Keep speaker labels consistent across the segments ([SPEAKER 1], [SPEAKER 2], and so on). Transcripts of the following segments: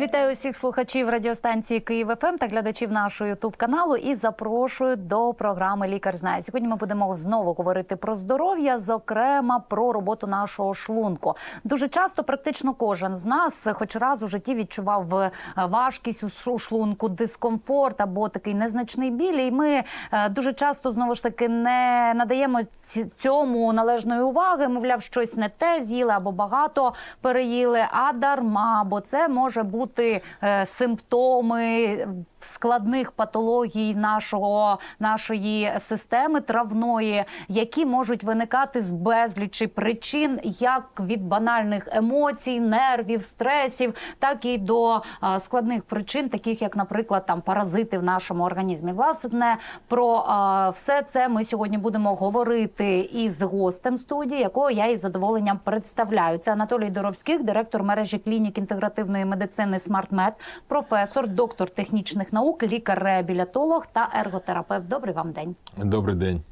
[SPEAKER 1] Вітаю усіх слухачів радіостанції Київ ФМ та глядачів нашого Ютуб каналу і запрошую до програми Лікар знає. Сьогодні ми будемо знову говорити про здоров'я, зокрема про роботу нашого шлунку. Дуже часто, практично кожен з нас, хоч раз у житті відчував е, важкість у шлунку, дискомфорт або такий незначний біль. І ми е, дуже часто знову ж таки не надаємо цьому належної уваги. Мовляв, щось не те з'їли або багато переїли, а дарма, бо це може бути е, симптоми складних патологій нашого нашої системи травної, які можуть виникати з безлічі причин, як від банальних емоцій, нервів, стресів, так і до е, складних причин, таких як, наприклад, там паразити в нашому організмі. Власне, про е, все це ми сьогодні будемо говорити із гостем студії, якого я із задоволенням представляю. Це Анатолій Доровських, директор мережі клінік інтегративної медицини SmartMed, професор, доктор технічних наук, лікар-реабілітолог та ерготерапевт. Добрий вам день.
[SPEAKER 2] Добрий день.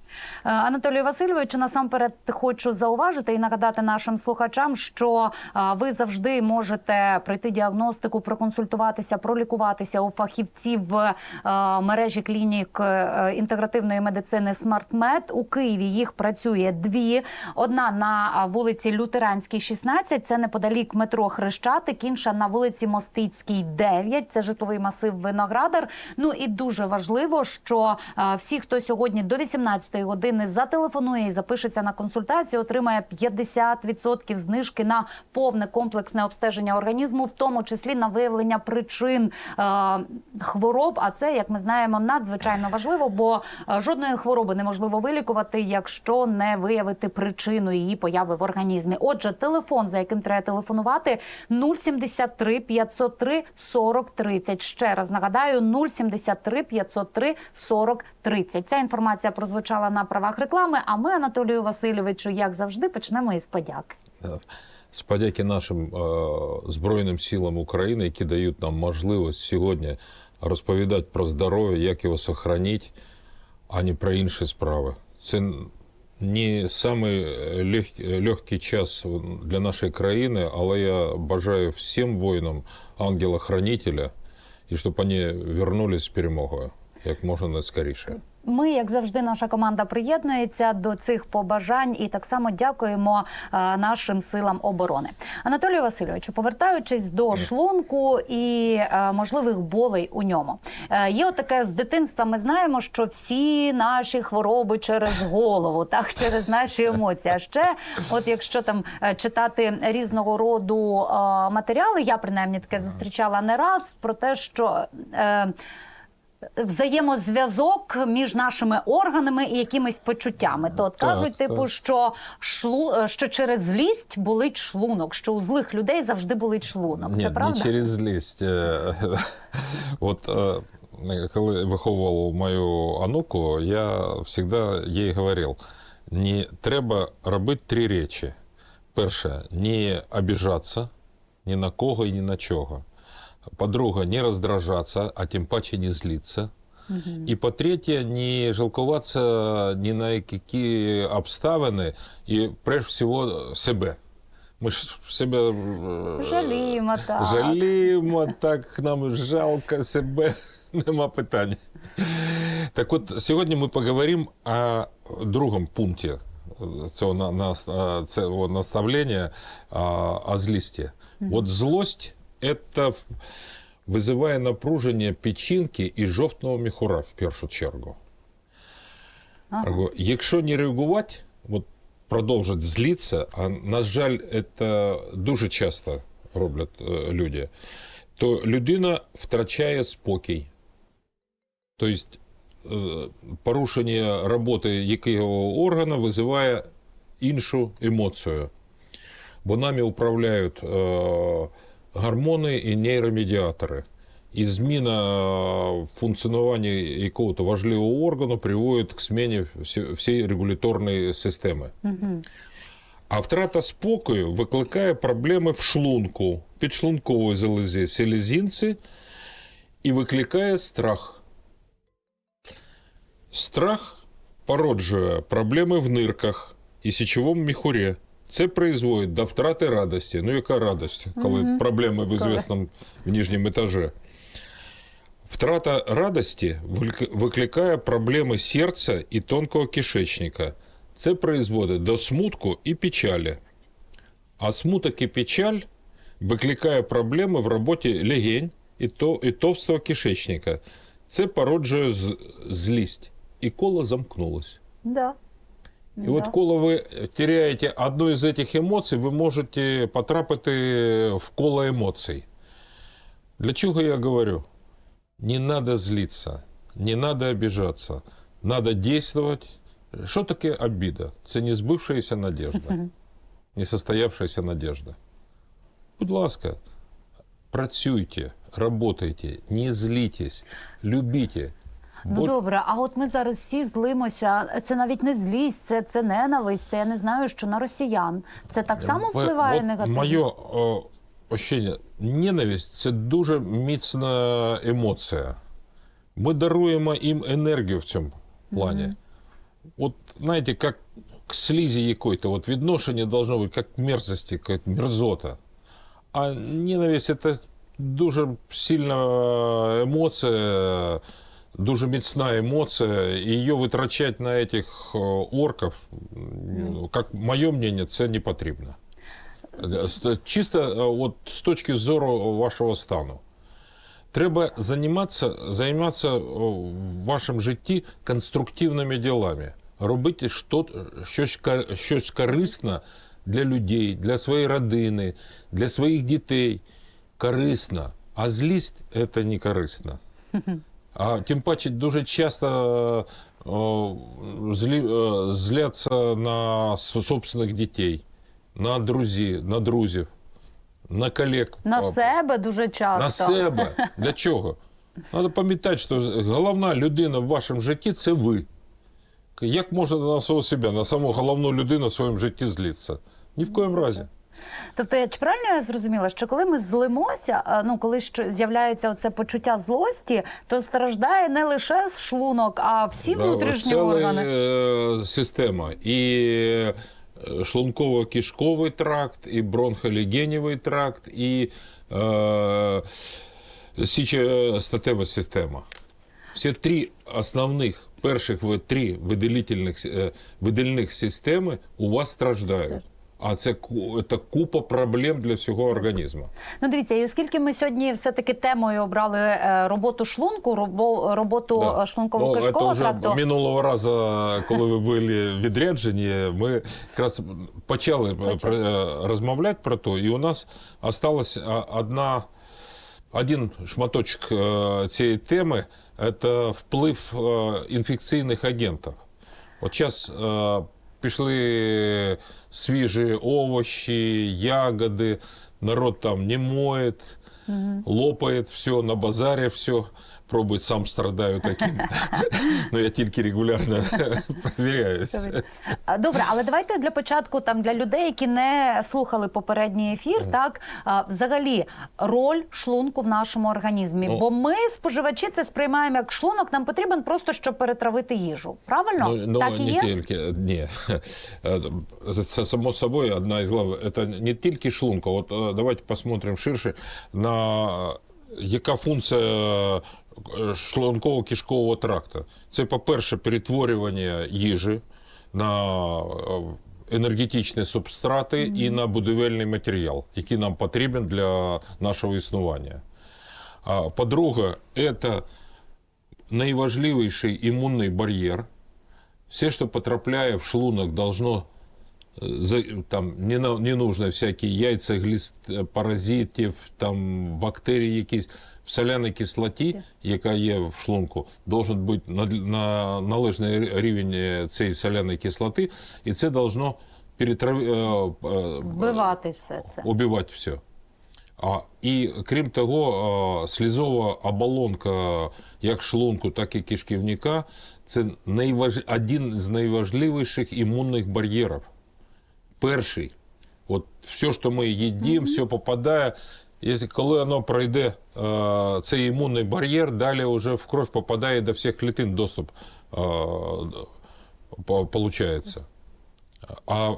[SPEAKER 1] Е, Анатолію Васильовичу, насамперед хочу зауважити і нагадати нашим слухачам, що е, ви завжди можете пройти діагностику, проконсультуватися, пролікуватися у фахівців е, мережі клінік інтегративної медицини SmartMed. У Києві їх працює дві. Одна на вулиці Лютеранській, 16, це неподалік метро Хрещатик, інша на вулиці Мостицькій, 9, це житловий масив Виноградар. Ну і дуже важливо, що всі, хто сьогодні до 18 години зателефонує і запишеться на консультацію, отримає 50% знижки на повне комплексне обстеження організму, в тому числі на виявлення причин е, хвороб. А це, як ми знаємо, надзвичайно важливо, бо е, жодної хвороби неможливо вилікувати, якщо не виявити причину її появи в організмі. Отже, телефон, за яким треба телефонувати, 073 503 40 30. Ще раз нагадаю, 073 503 40 30. Ця інформація прозвучала на правах реклами. А ми, Анатолію Васильовичу, як завжди, почнемо із подяки.
[SPEAKER 2] З подяки нашим е, Збройним силам України, які дають нам можливість сьогодні розповідати про здоров'я, як його сохранити, а не про інші справи. Це не самий лег- легкий час для нашої країни, але я бажаю всім воїнам ангела-хранителя, і щоб вони вернулись з перемогою як можна скоріше.
[SPEAKER 1] Ми, як завжди, наша команда приєднується до цих побажань і так само дякуємо е, нашим силам оборони. Анатолію Васильовичу, повертаючись до шлунку і е, можливих болей у ньому, Е, є отаке з дитинства. Ми знаємо, що всі наші хвороби через голову, так через наші емоції. А ще, от якщо там е, читати різного роду е, матеріали, я принаймні таке зустрічала не раз про те, що. Е, взаємозв'язок між нашими органами і якимись почуттями. То от
[SPEAKER 2] Так,
[SPEAKER 1] кажуть, типу,
[SPEAKER 2] так.
[SPEAKER 1] що шлу що через злість болить шлунок, що у злих людей завжди болить шлунок. Це правда?
[SPEAKER 2] не через злість. Е, От е, коли виховував мою онуку, я завжди їй говорив, не треба робити три речі. Перше, не обіжатися ні на кого і ні на чого. По-друге, не роздражатися, а тим паче не злитися. І по-третє, не жалкуватися ні на які обставини і, прежде всього, себе. Ми ж себе е,
[SPEAKER 1] Жаліємо так.
[SPEAKER 2] Жаліємо, так нам жалко себе, нема питань. Так от сьогодні ми поговоримо о другому пункті цього на, на, цього наставлення а, о злісті. От злость – це визиває напруження печінки і жовтного міхура в першу чергу. Ага. Якщо не реагувати, от продовжать злитися, а на жаль, це дуже часто роблять е, люди, то людина втрачає спокій. Тобто е, порушення роботи якого органу визиває іншу емоцію. Бо нами управляють гормони і нейромедіатори. І зміна в функціонуванні якого-то важливого органу приводить к зміні всі- всієї регуляторної системи. А втрата спокою викликає проблеми в шлунку, підшлункової залозі, селезінці і викликає страх. Страх породжує проблеми в нирках і січовому міхурі. Це призводить до втрати радості. Ну, яка радость, коли проблеми в ізвісному в нижньому етажі? Втрата радості викликає проблеми серця і тонкого кишечника. Це призводить до смутку і печалі. А смуток і печаль викликає проблеми в роботі легень і, то, і товстого кишечника. Це породжує злість. І коло замкнулось.
[SPEAKER 1] Да.
[SPEAKER 2] І от коли ви теряєте одну із цих емоцій, ви можете потрапити в коло емоцій. Для чого я говорю? Не надо злиться, не надо обижаться, надо действовать. Що таке обіда? Це не збившаяся надежда, не состоявшаяся надежда. Будь ласка, працюйте, работайте, не злітесь, любіть.
[SPEAKER 1] Ну добре, а от ми зараз всі злимося. Це навіть не злість, це, це ненависть. Це я не знаю, що на росіян. Це так само впливає
[SPEAKER 2] от
[SPEAKER 1] негативно.
[SPEAKER 2] Моє о, ощущення, ненависть це дуже міцна емоція. Ми даруємо їм енергію в цьому плані. От знаєте, як к слізі якої-то, от відношення должно бути як мерзості, як мерзота. А ненависть це дуже сильна емоція, дуже міцна емоція, і її витрачати на цих орків, ну, як моє мнение, це не потрібно. З- Чисто е, от, з точки зору вашого стану. Треба займатися, займатися о, в вашому житті конструктивними ділами. Робити що, щось, кор- щось корисне для людей, для своєї родини, для своїх дітей. Корисно. А злість це не корисно. А тим паче дуже часто е, е, зляться на собственних дітей, на друзі, на друзів, на колег.
[SPEAKER 1] На себе дуже часто.
[SPEAKER 2] на себе. Для чого? Треба пам'ятати, що головна людина в вашому житті це ви. Як можна на самого себе, на саму головну людину в своєму житті злитися? Ні в коєму разі.
[SPEAKER 1] Тобто, чи правильно я зрозуміла, що коли ми злимося, ну коли з'являється оце почуття злості, то страждає не лише шлунок, а всі внутрішні
[SPEAKER 2] Ціла,
[SPEAKER 1] органи.
[SPEAKER 2] е, система. І е, шлунково-кишковий тракт, і бронхолегенєвий тракт, і е, січостатева система. Всі три основних, перших три виділительних, е, видільних системи у вас страждають. А це, це купа проблем для всього організму.
[SPEAKER 1] Ну дивіться, і оскільки ми сьогодні все таки темою обрали е, роботу шлунку, робо- роботу
[SPEAKER 2] Да.
[SPEAKER 1] шлунково
[SPEAKER 2] Ну,
[SPEAKER 1] кишкового
[SPEAKER 2] вже
[SPEAKER 1] тракту.
[SPEAKER 2] минулого разу, коли ви були відряджені, ми якраз почали про- е, розмовляти про то, і у нас осталась одна, один шматочок е, цієї теми це вплив е, інфекційних агентів. От зараз пішли свіжі овочі, ягоди, народ там не моет, лопает все, на базарі все, пробует, сам страдаю таким. Ну, я тільки регулярно перевіряюсь.
[SPEAKER 1] А, Добре, але давайте для початку там для людей, які не слухали попередній ефір, так взагалі роль шлунку в нашому організмі. Бо ми, споживачі, це сприймаємо як шлунок. Нам потрібен просто щоб перетравити їжу. Правильно?
[SPEAKER 2] Ну, ну,
[SPEAKER 1] так і
[SPEAKER 2] не
[SPEAKER 1] є.
[SPEAKER 2] тільки, ні. Е, Це само собою одна із глав. Це не тільки шлунка. От е, давайте посмотрим ширше на яка функція шлунково-кишкового тракту. Це, по-перше, перетворювання їжі на е, енергетичні субстрати і на будівельний матеріал, який нам потрібен для нашого існування. А, По-друге, це найважливіший імунний бар'єр. Все, что потрапляє в шлунок, должно там не, на- не нужно всякі яйця, гліст, е, паразитів, там бактерії якісь. В соляній кислоті, яка є в шлунку, должен бути на, на належний рівень е, цієї соляної кислоти, і це должно перетрав... е, е,
[SPEAKER 1] Вбивати все це.
[SPEAKER 2] убивати все. А, і крім того, слізова оболонка як шлунку, так і кишківника це найваж... один з найважливіших імунних бар'єрів. Перший. От все, що ми їдимо, все попадає. Якщо коли воно пройде е, цей імунний бар'єр, далі вже в кров попадає до всіх клітин доступ е, по- А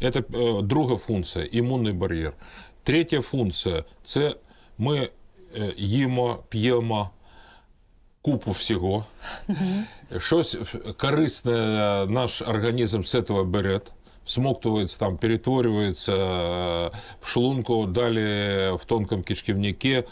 [SPEAKER 2] это е, друга функція імунний бар'єр. Третя функція це ми їмо, п'ємо купу всього. Щось корисне наш організм з цього бере, всмоктується там, перетворюється е, в шлунку, далі в тонкому кишківнику е,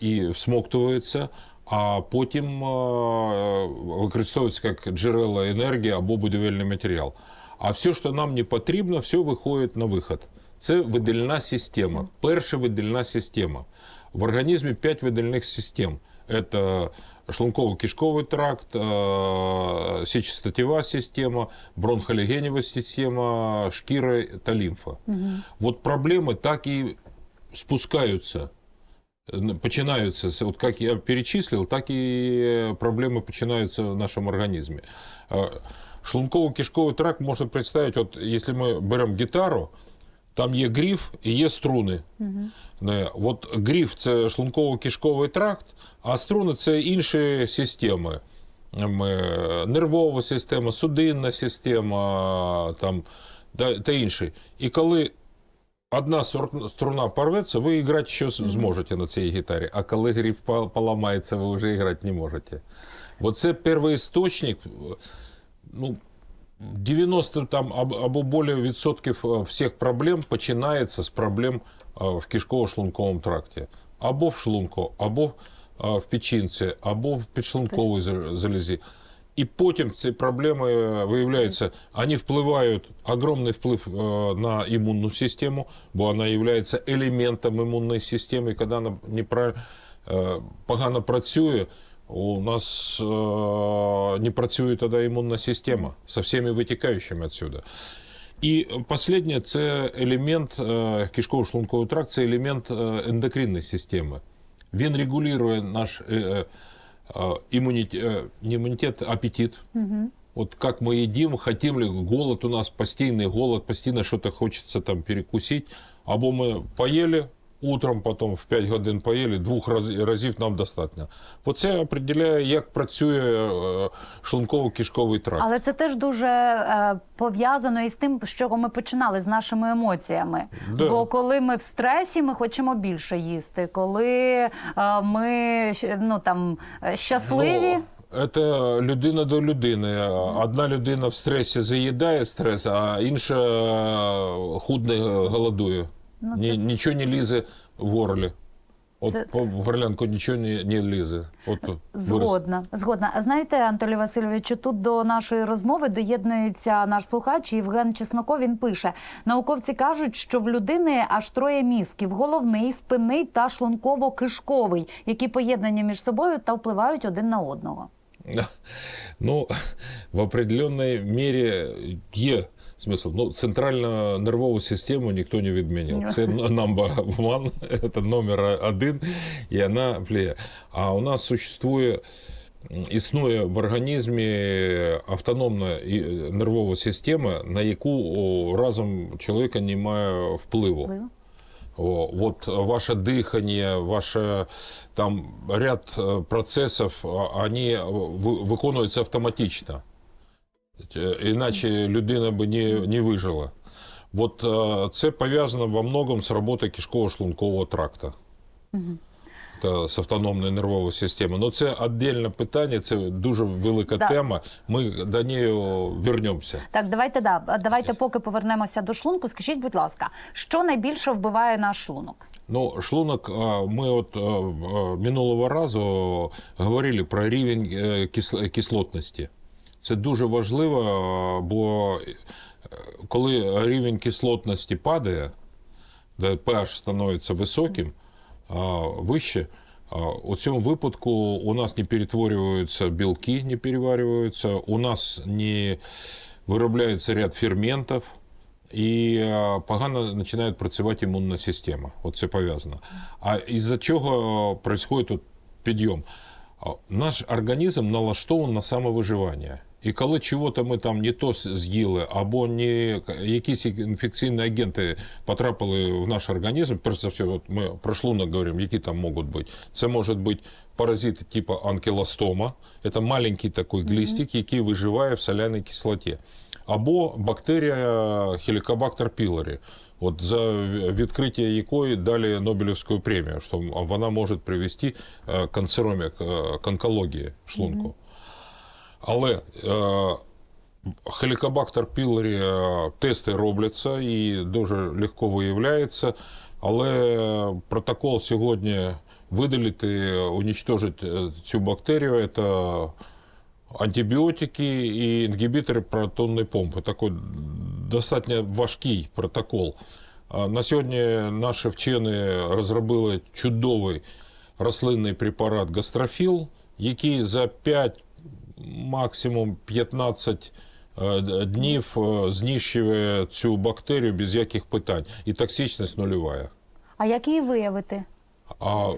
[SPEAKER 2] і всмоктується, а потім е, використовується як джерело енергії або будівельний матеріал. А все, що нам не потрібно, все виходить на виход. Це видільна система. Перша видільна система. В організмі 5 видільних систем. Это шлунково-кишковый тракт, э, сечостатевая система, бронхолегеневая система, шкіра та лімфа. Вот проблемы так и спускаются Н- починаются, с- вот как я перечислил, так и проблемы починаются в нашем организме. Э, Шлунково-кишковый тракт можно представить, вот если мы берем гитару, там є гриф і є струни. Не, От гриф це шлунково-кишковий тракт, а струни це інші системи. Ем, е, Нервова система, судинна система там, та, інші. І коли одна струна порветься, ви грати з- зможете на цій гітарі, а коли гриф пол- поламається, ви вже грати не можете. Вот це первоісточник, ну, 90 там або более відсотків е, всіх проблем починається з проблем е, в кишково-шлунковому тракті. Або в шлунку, або е, в печінці, або в підшлунковій за- залізі. І потім ці проблеми виявляються, вони впливають, огромний вплив на імунну систему, бо вона є елементом імунної системи, коли вона неправильно, працює, у нас э, не працює тоді імунна система со всеми витікаючими отсюда. І последнє це елемент е, кишково-шлункового тракту, це елемент е, ендокринної системи. Він регулює наш е, е, імунітет, не імунітет, апетит. Вот как мы едим, хотим ли, голод у нас, постійний голод, постійно что-то хочется там перекусить. Або ми поїли утром, потом в 5 годин поїли, двох разів нам достатньо. Оце определяє, як працює е, шлунково-кишковий тракт.
[SPEAKER 1] Але це теж дуже е, пов'язано із тим, з чого ми починали з нашими емоціями.
[SPEAKER 2] Да.
[SPEAKER 1] Бо коли ми в стресі, ми хочемо більше їсти. Коли е, ми ну там щасливі.
[SPEAKER 2] Ну, це людина до людини. Одна людина в стресі заїдає стрес, а інша худне голодує. Ні, нічого не лізе в горлі. От
[SPEAKER 1] Це-
[SPEAKER 2] по горлянку нічого не, не лізе. От.
[SPEAKER 1] Згодна, згодна. А знаєте, Анатолій Васильович, тут до нашої розмови доєднується наш слухач Євген Чесноков. Він пише: науковці кажуть, що в людини аж троє мізків: головний, спинний та шлунково-кишковий, які поєднані між собою та впливають один на одного.
[SPEAKER 2] Ну, в определенной мере є смисл. Ну, центральну нервову систему ніхто не відмінив. Це number one, це номер один, і вона впливає. А у нас существує, існує в організмі автономна і- нервова система, на яку о, разом чоловіка немає впливу.
[SPEAKER 1] Впливу?
[SPEAKER 2] О, вот ваше дыхание, ваше там ряд э, процессов, а, они вы- виконуються автоматично. Е, Іначе людина би не, не вижила. Вот е, це пов'язано во многом з роботою кишково-шлункового тракта. Та з автономною нервовою системою. Ну, це віддільне питання, це дуже велика
[SPEAKER 1] Да.
[SPEAKER 2] тема. Ми до неї вернемося.
[SPEAKER 1] Так, давайте да. Давайте, поки повернемося до шлунку. Скажіть, будь ласка, що найбільше вбиває наш шлунок?
[SPEAKER 2] Ну, шлунок, ми от минулого разу говорили про рівень е, кис- кислотності. Це дуже важливо, бо е, коли рівень кислотності падає, де pH становиться високим, вище, у цьому випадку у нас не перетворюються білки, не переварюються, у нас не виробляється ряд ферментів, і е, погано починає працювати імунна система. Оце пов'язано. А із-за чого відбувається підйом? Наш організм налаштований на самовиживання. І коли чого-то ми там не то з'їли, або не якісь інфекційні агенти потрапили в наш організм, перш за все, от ми про шлунок говоримо, які там можуть бути. Це може бути паразити типу анкілостома, це маленький такий глістик, який виживає в соляній кислоті. Або бактерія Helicobacter pylori, от за відкриття якої дали Нобелівську премію, що вона може привести е, канцеромія, е, к онкології шлунку. Але е, pylori е, тести робляться і дуже легко виявляється. Але протокол сьогодні видалити, уничтожити е, цю бактерію це антибіотики і інгібітори протонної помпи. Такий достатньо важкий протокол. На сьогодні наші вчені розробили чудовий рослинний препарат гастрофіл, який за 5, максимум 15 е, днів е, знищує цю бактерію без яких питань. І токсичність нульова.
[SPEAKER 1] А як її виявити?
[SPEAKER 2] А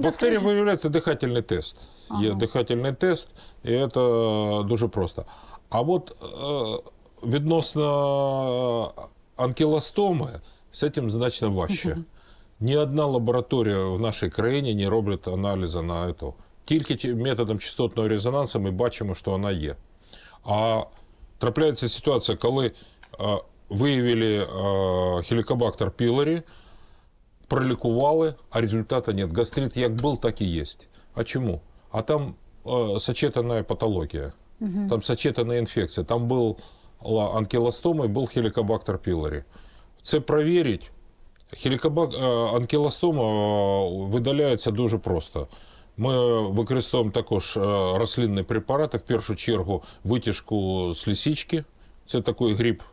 [SPEAKER 1] дослідження-
[SPEAKER 2] виявляється дихательний тест. Є дихательний тест, і це дуже просто. А от е, відносно анкілостоми, з цим значно важче. Ні одна лабораторія в нашій країні не робить аналізи на це. Тільки методом частотного резонансу ми бачимо, що вона є. А трапляється ситуація, коли е, виявили е, Helicobacter pylori, пролікували, а результата нет. Гастрит як був, так і є. А чому? А там э, сочетанная патология, там сочетанная інфекція. Там був анкілостома і був хелікобактер пілорі. Це провірить. Хелікобак... е, анкілостома е, видаляється дуже просто. Ми використовуємо також е, рослинні препарати, в першу чергу витяжку з лисички. Це такий гриб,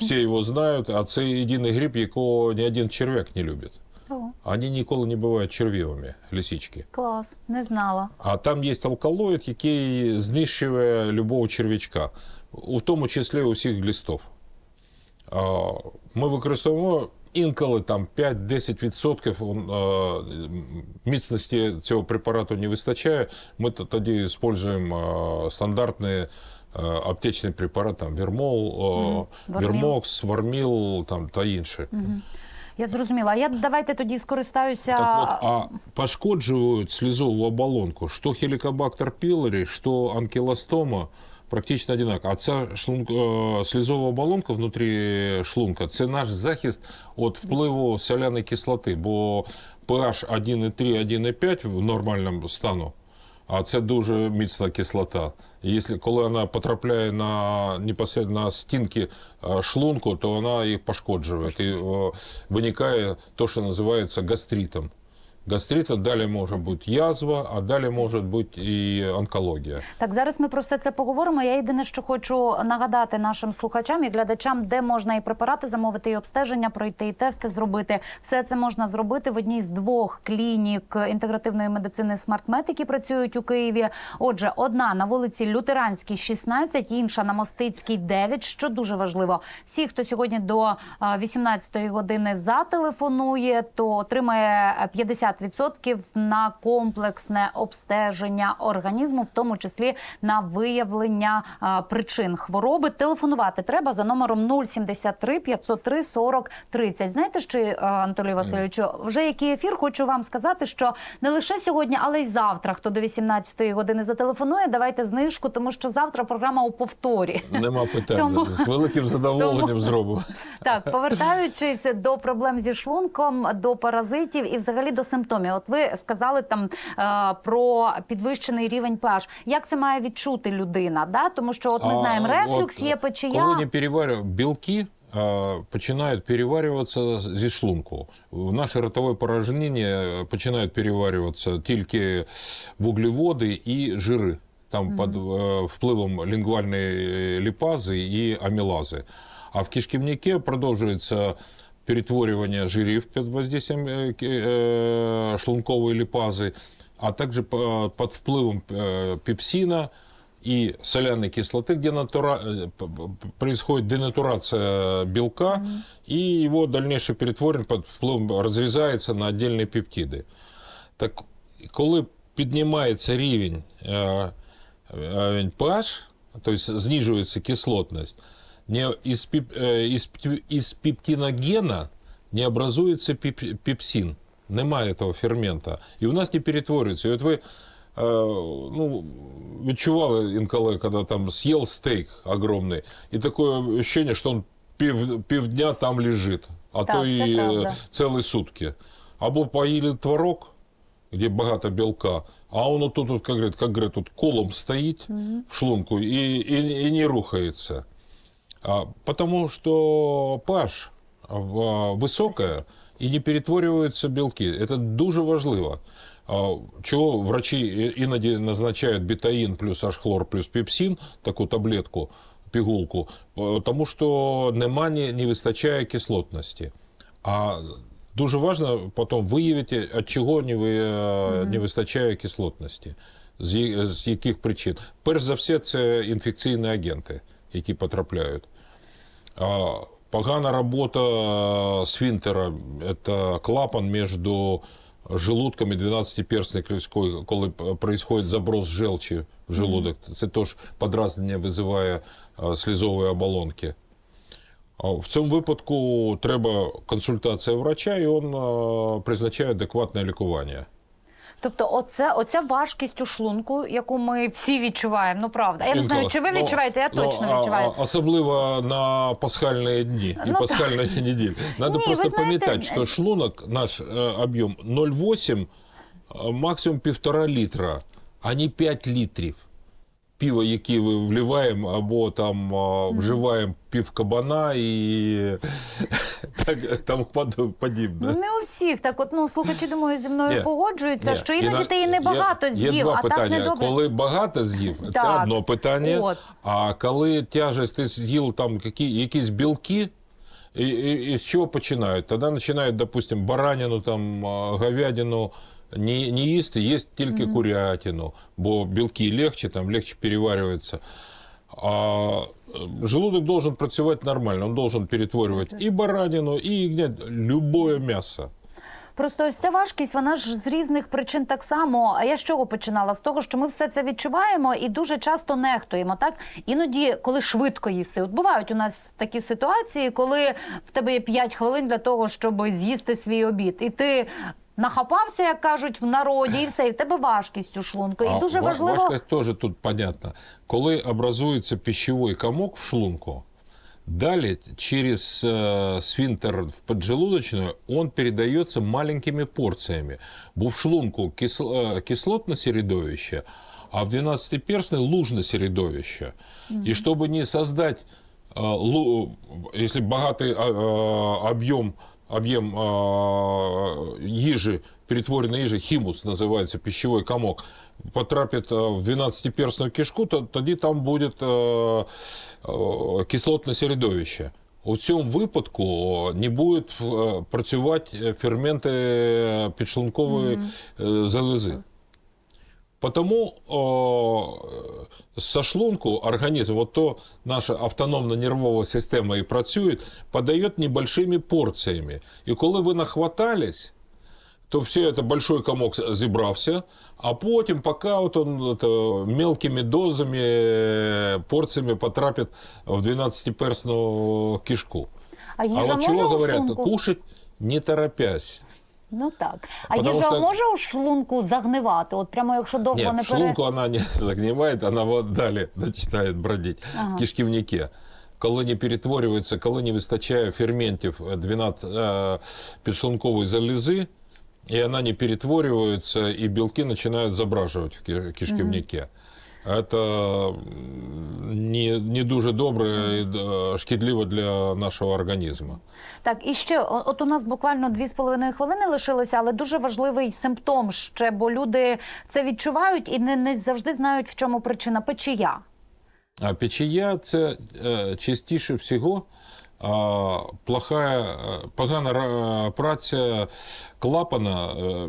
[SPEAKER 2] всі його знають, а це єдиний гриб, якого ні один черв'як не любить.
[SPEAKER 1] О,
[SPEAKER 2] Вони ніколи не бувають червивими, лисички.
[SPEAKER 1] клас, не знала.
[SPEAKER 2] А там є алкалоїд, який знищує любого черв'ячка, у тому числі усіх глістов. Ми використовуємо інколи там 5-10% міцності цього препарату не вистачає. Ми тоді використовуємо а, стандартний аптечний препарат, там Вермол. Вермокс, Варміл там, та інші.
[SPEAKER 1] Я зрозуміла. А я давайте тоді скористаюся.
[SPEAKER 2] Так вот, а пошкодживают слезовую оболонку, что хеликобактер пилори, что анкилостома, практично одинаково. А ця шлунк, е, слізова оболонка внутрі шлунка це наш захист від впливу соляної кислоти, бо pH 1,3, 1,5 в нормальному стану, а це дуже міцна кислота. Якщо, коли вона потрапляє на непосередньо стінки шлунку, то вона їх пошкоджує. І виникає те, що називається гастритом. Гастрит, а далі може бути язва, а далі може бути і онкологія.
[SPEAKER 1] Так, зараз ми про все це поговоримо. Я єдине, що хочу нагадати нашим слухачам і глядачам, де можна і препарати замовити, і обстеження пройти, і тести зробити. Все це можна зробити в одній з двох клінік інтегративної медицини SmartMed, які працюють у Києві. Отже, одна на вулиці Лютеранській, 16, інша на Мостицькій, 9, що дуже важливо. Всі, хто сьогодні до а, 18-ї години зателефонує, то отримає 50% на комплексне обстеження організму, в тому числі на виявлення причин хвороби. Телефонувати треба за номером 073 503 40 30. Знаєте, що а, Анатолію Васильовичу, вже який ефір хочу вам сказати, що не лише сьогодні, але й завтра, хто до 18-ї години зателефонує, давайте знижку, тому що завтра програма у повторі.
[SPEAKER 2] Нема питань.
[SPEAKER 1] Тому-
[SPEAKER 2] З великим задоволенням
[SPEAKER 1] тому-
[SPEAKER 2] зробимо.
[SPEAKER 1] Так, повертаючись до проблем зі шлунком, до паразитів і взагалі до симптомів. От ви сказали там е, про підвищений рівень pH. Як це має відчути людина? Да? Тому що от ми знаємо, рефлюкс є
[SPEAKER 2] Коли не переварюють білки, а, починають переварюватися зі шлунку. В нашій ротовій порожнині починають переварюватися тільки вуглеводи і жири. Там під е, впливом лінгвальної ліпази і амілази. А в кишківнику продовжується перетворювання жирів під воздействием е, ки- е, шлункової ліпази, а також по- під впливом е, пепсина, и соляной кислоты, где натура... э, п- п- происходит денатурация белка, и его дальнейшее перетворение под впливом разрезается на отдельные пептиды. Так коли піднімається рівень, е, рівень pH, то есть сниживается кислотность, не, из, пеп- э, из, пти- из пептиногена не образуется пеп- пепсин. Немає этого фермента. І у нас не перетворюється. І от ви е, ну, відчували інколи, коли там съел стейк огромний, і таке ощущение, що він пів, півдня там лежить, а
[SPEAKER 1] Так,
[SPEAKER 2] то
[SPEAKER 1] це
[SPEAKER 2] і
[SPEAKER 1] правда.
[SPEAKER 2] е, цілі сутки. Або поїли творог, где багато белка, а он вот тут, вот, как говорит, как говорят, тут колом стоит в шлунку и, и, и не рухается. Потому что pH высокая и не перетворюються белки. Это дуже важливо. А, Чого врачі і- іноді назначають бетаїн плюс H-хлор плюс пепсин, таку таблетку, пігулку, е, тому що нема не, не вистачає кислотності. А дуже важливо потім виявити, від чого не, ви, е, не вистачає кислотності, з, з яких причин. Перш за все, це інфекційні агенти, які потрапляють. А, Погана робота сфінктера – це клапан між желудком і 12-перстной клеткою, коли происходит заброс желчі в желудок. Це теж подразнення визиває слізової оболонки. В цьому випадку треба консультація врача, і він а, призначає адекватне лікування.
[SPEAKER 1] Тобто, оце, оця важкість у шлунку, яку ми всі відчуваємо. Ну правда. Я не знаю, чи ви
[SPEAKER 2] Ну,
[SPEAKER 1] відчуваєте, я
[SPEAKER 2] ну,
[SPEAKER 1] точно відчуваю.
[SPEAKER 2] Особливо на пасхальні дні і
[SPEAKER 1] Ну,
[SPEAKER 2] пасхальні неділі. Надо просто пам'ятати, що шлунок, наш э, об'єм 0,8, э, максимум 1,5 літра, а не 5 літрів. Пиво, яке вливаємо, або там вживаємо пів кабана і так, под- подібне.
[SPEAKER 1] Не у всіх так, от ну слухачі думаю, зі мною
[SPEAKER 2] Ні.
[SPEAKER 1] погоджуються,
[SPEAKER 2] Ні,
[SPEAKER 1] що іноді ти і небагато з'їв,
[SPEAKER 2] Є два
[SPEAKER 1] а
[SPEAKER 2] питання.
[SPEAKER 1] так.
[SPEAKER 2] Коли багато з'їв, це
[SPEAKER 1] Так.
[SPEAKER 2] одно питання.
[SPEAKER 1] От.
[SPEAKER 2] А коли тяжесть ти з'їв там які, якісь білки, і, і, і з чого починають? Тоді починають, допустим, баранину, там, говядину не, не їсти, їсть тільки курятину, бо білки легче, там, легче переварюються. А е, желудок должен працювати нормально, он должен перетворювати і баранину, і ягнят, любое м'ясо.
[SPEAKER 1] Просто ось ця важкість, вона ж з різних причин так само. А я з чого починала? З того, що ми все це відчуваємо і дуже часто нехтуємо. Так іноді, коли швидко їси. От бувають у нас такі ситуації, коли в тебе є 5 хвилин для того, щоб з'їсти свій обід, і ти Нахапався, як кажуть в народі, і все, і в тебе важкість у шлунку. І
[SPEAKER 2] А
[SPEAKER 1] дуже
[SPEAKER 2] ва-
[SPEAKER 1] важливо
[SPEAKER 2] Важкость теж тут понятно. Коли образується пищевой комок в шлунку, далее через э, сфинктер в поджелудочную он передается маленькими порциями. Бо в шлунку кисло, э, кислотное середовище, а в 12-перстной лужное середовище. И чтобы не создать, э, лу- если богатый э, э, объем объем э, їжи, перетворенной їжи, химус называется, пищевой комок, потрапит э, в 12-перстную кишку, то тоді там буде э, э, кислотне середовище. У цьому випадку не будуть е, працювати ферменти підшлункової е, залози. Потому о, со шлунку организм, вот то наша автономно-нервова система і працює, подає небольшими порціями. І коли ви нахватались, то все это большой комок зібрався, а потім, поки от он это, мелкими дозами, порціями потрапить в 12-перстну кишку.
[SPEAKER 1] А
[SPEAKER 2] а от чого говорять, кушать не торопясь.
[SPEAKER 1] Ну так. А
[SPEAKER 2] Потому
[SPEAKER 1] їжа
[SPEAKER 2] що-
[SPEAKER 1] може у шлунку загнивати? От прямо якщо довго
[SPEAKER 2] Нет,
[SPEAKER 1] не
[SPEAKER 2] в шлунку она не загнивает, она вот далее начинает бродить в кишківнике. Коли не перетворюється, коли не вистачає ферментів 12 е, підшлункової залізи, і вона не перетворюється, і білки починають забражувати в кишківнике. Это м, не, не дуже добре і е, шкідливо для нашого організму.
[SPEAKER 1] Так, і ще от у нас буквально дві з половиною хвилини лишилося, але дуже важливий симптом ще, бо люди це відчувають і не, не завжди знають, в чому причина печія.
[SPEAKER 2] А печія це е, частіше всього плохая, е, погана ра- праця клапана е,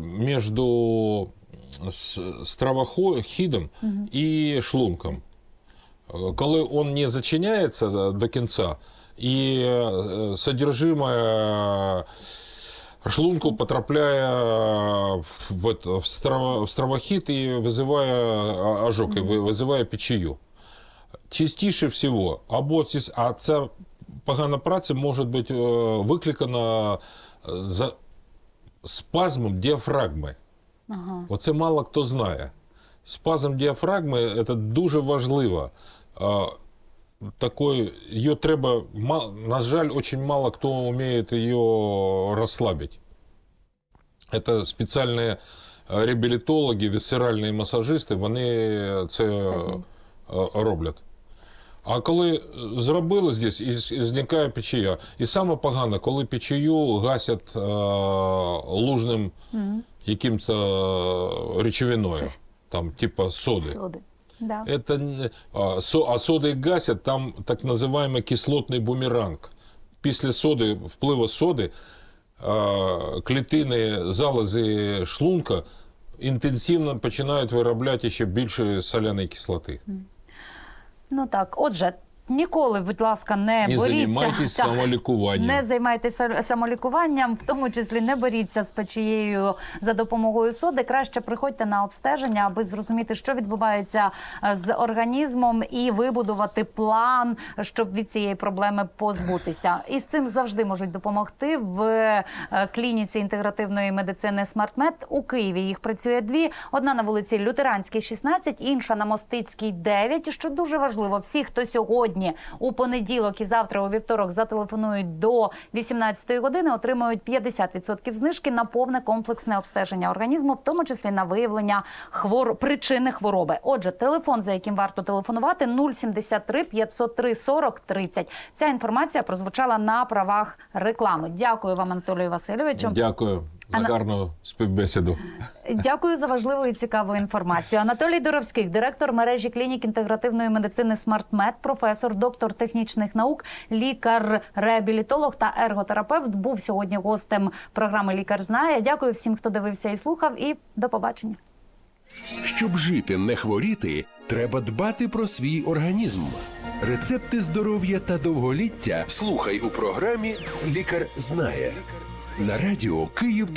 [SPEAKER 2] між с- стравохідом і шлунком. Е, Коли він не зачиняється до кінця, і е, содержимое шлунку потрапляє в, это, в, страво, в стравохід і визиває ожог, і ви- визиває печію. частіше всього, або а ця погана праця може бути викликана за спазмом діафрагми.
[SPEAKER 1] Ага.
[SPEAKER 2] Оце мало хто знає. Спазм діафрагми це дуже важливо. Такой, ее треба, на жаль, очень мало кто умеет ее расслабить. Это спеціальні е, реабілітологи, вісцеральні масажисти, вони це е, роблять. А коли зробили здесь, і зникає печія. І саме погано, коли печію гасять е, лужним яким-то речовиною, там, типа соди.
[SPEAKER 1] Соди. Да.
[SPEAKER 2] Это, а, со, а соди гасять, там так називаємо кислотний бумеранг. Після соди, впливу соди, а, клітини, залози шлунка інтенсивно починають виробляти ще більше соляної кислоти.
[SPEAKER 1] Ну так, отже, ніколи, будь ласка, не,
[SPEAKER 2] Не
[SPEAKER 1] боріться.
[SPEAKER 2] займайтесь
[SPEAKER 1] Так.
[SPEAKER 2] самолікуванням.
[SPEAKER 1] Не займайтеся самолікуванням, в тому числі не боріться з печією за допомогою соди. Краще приходьте на обстеження, аби зрозуміти, що відбувається е, з організмом, і вибудувати план, щоб від цієї проблеми позбутися. І з цим завжди можуть допомогти в е, клініці інтегративної медицини SmartMed. У Києві їх працює дві: одна на вулиці Лютеранській, 16, інша на Мостицькій, 9. Що дуже важливо, всі, хто сьогодні у понеділок і завтра у вівторок зателефонують до 18 години, отримують 50% знижки на повне комплексне обстеження організму, в тому числі на виявлення хвор... причини хвороби. Отже, телефон, за яким варто телефонувати, 073 503 40 30. Ця інформація прозвучала на правах реклами. Дякую вам, Анатолію Васильовичу.
[SPEAKER 2] Дякую за
[SPEAKER 1] Ана-
[SPEAKER 2] гарну співбесіду.
[SPEAKER 1] Дякую за важливу і цікаву інформацію. Анатолій Доровський, директор мережі клінік інтегративної медицини SmartMed, професор, доктор технічних наук, лікар-реабілітолог та ерготерапевт, був сьогодні гостем програми Лікар знає. Дякую всім, хто дивився і слухав. І до побачення.
[SPEAKER 3] Щоб жити, не хворіти, треба дбати про свій організм. Рецепти здоров'я та довголіття слухай у програмі Лікар знає на радіо Київ